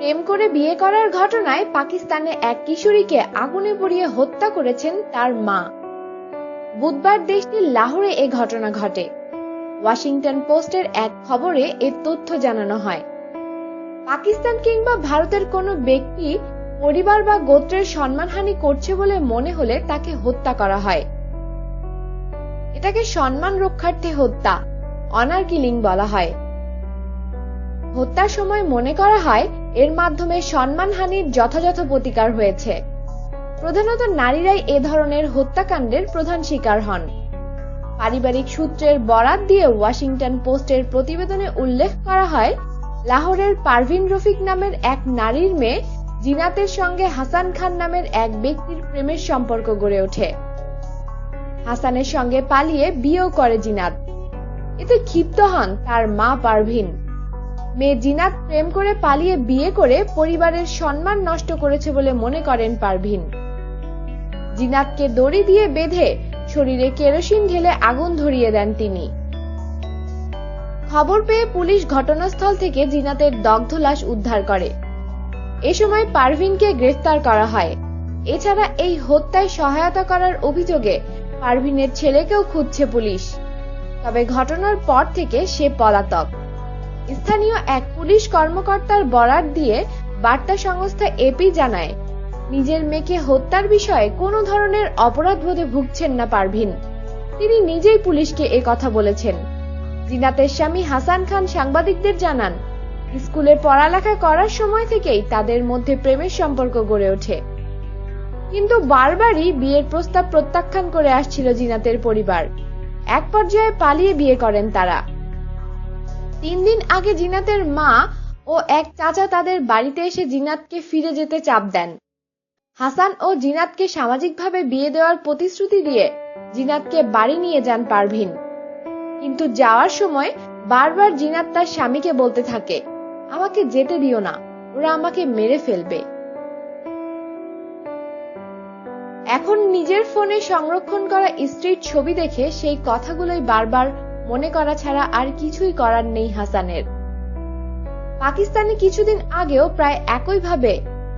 প্রেম করে বিয়ে করার ঘটনায় পাকিস্তানে এক কিশোরীকে আগুনে পুড়িয়ে হত্যা করেছেন তার মা। বুধবার দেশটির লাহোরে এ ঘটনা ঘটে। ওয়াশিংটন পোস্টের এক খবরে এ তথ্য জানানো হয়। পাকিস্তান কিংবা ভারতের কোনো ব্যক্তি পরিবার বা গোত্রের সম্মানহানি করছে বলে মনে হলে তাকে হত্যা করা হয়। এটাকে সম্মান রক্ষার্থে হত্যা অনার কিলিং বলা হয়। হত্যার সময় মনে করা হয় এর মাধ্যমে সম্মানহানির যথাযথ প্রতিকার হয়েছে। প্রধানত নারীরাই এ ধরনের হত্যাকাণ্ডের প্রধান শিকার হন। পারিবারিক সূত্রের বরাত দিয়ে ওয়াশিংটন পোস্টের প্রতিবেদনে উল্লেখ করা হয়, লাহোরের পারভিন রফিক নামের এক নারীর মেয়ে জিনাতের সঙ্গে হাসান খান নামের এক ব্যক্তির প্রেমের সম্পর্ক গড়ে ওঠে। হাসানের সঙ্গে পালিয়ে বিয়েও করে জিনাত। এতে ক্ষিপ্ত হন তার মা পারভিন। মেয়ে জিনাত প্রেম করে পালিয়ে বিয়ে করে পরিবারের সম্মান নষ্ট করেছে বলে মনে করেন পারভিন। জিনাতকে দড়ি দিয়ে বেঁধে শরীরে কেরোসিন ঢেলে আগুন ধরিয়ে দেন তিনি। খবর পেয়ে পুলিশ ঘটনাস্থল থেকে জিনাতের দগ্ধ লাশ উদ্ধার করে। এ সময় পারভিনকে গ্রেফতার করা হয়। এছাড়া এই হত্যায় সহায়তা করার অভিযোগে পারভিনের ছেলেকেও খুঁজছে পুলিশ। তবে ঘটনার পর থেকে সে পলাতক। স্থানীয় এক পুলিশ কর্মকর্তার বরাত দিয়ে বার্তা সংস্থা এপি জানায়, নিজের মেয়েকে হত্যার বিষয়ে কোনো ধরনের অপরাধবোধে ভুগছেন না পারভিন। তিনি নিজেই পুলিশকে এ কথা বলেছেন। জিনাতের স্বামী হাসান খান সাংবাদিকদের জানান, স্কুলে পড়ালেখা করার সময় থেকেই তাদের মধ্যে প্রেমের সম্পর্ক গড়ে ওঠে। কিন্তু বারবারই বিয়ের প্রস্তাব প্রত্যাখ্যান করে আসছিল জিনাতের পরিবার। এক পর্যায়ে পালিয়ে বিয়ে করেন তারা। তিন দিন আগে জিনাতের মা ও এক চাচা তাদের বাড়িতে এসে জিনাতকে ফিরে যেতে চাপ দেন। হাসান ও জিনাতকে সামাজিকভাবে বিয়ে দেওয়ার প্রতিশ্রুতি দিয়ে জিনাতকে বাড়ি নিয়ে যান পারভিন। কিন্তু যাওয়ার সময় বারবার জিনাত তার স্বামীকে বলতে থাকে, আমাকে যেতে দিও না, ওরা আমাকে মেরে ফেলবে। এখন নিজের ফোনে সংরক্ষণ করা স্ত্রীর ছবি দেখে সেই কথাগুলোই বারবার মনে করা ছাড়া আর কিছুই করার নেই হাসানের। পাকিস্তানে কিছুদিন আগেও প্রায় একইভাবে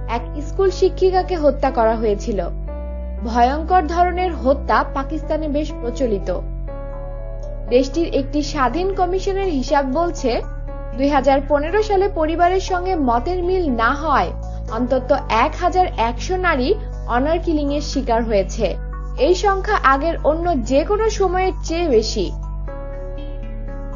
এক স্কুল শিক্ষিকাকে হত্যা করা হয়েছিল। ভয়ঙ্কর ধরনের হত্যা পাকিস্তানে বেশ প্রচলিত। দেশটির একটি স্বাধীন কমিশনের হিসাব বলছে, দুই হাজার পনেরো সালে পরিবারের সঙ্গে মতের মিল না হয় অন্তত এক হাজার একশো নারী অনার কিলিং এর শিকার হয়েছে। এই সংখ্যা আগের অন্য যে কোনো সময়ের চেয়ে বেশি।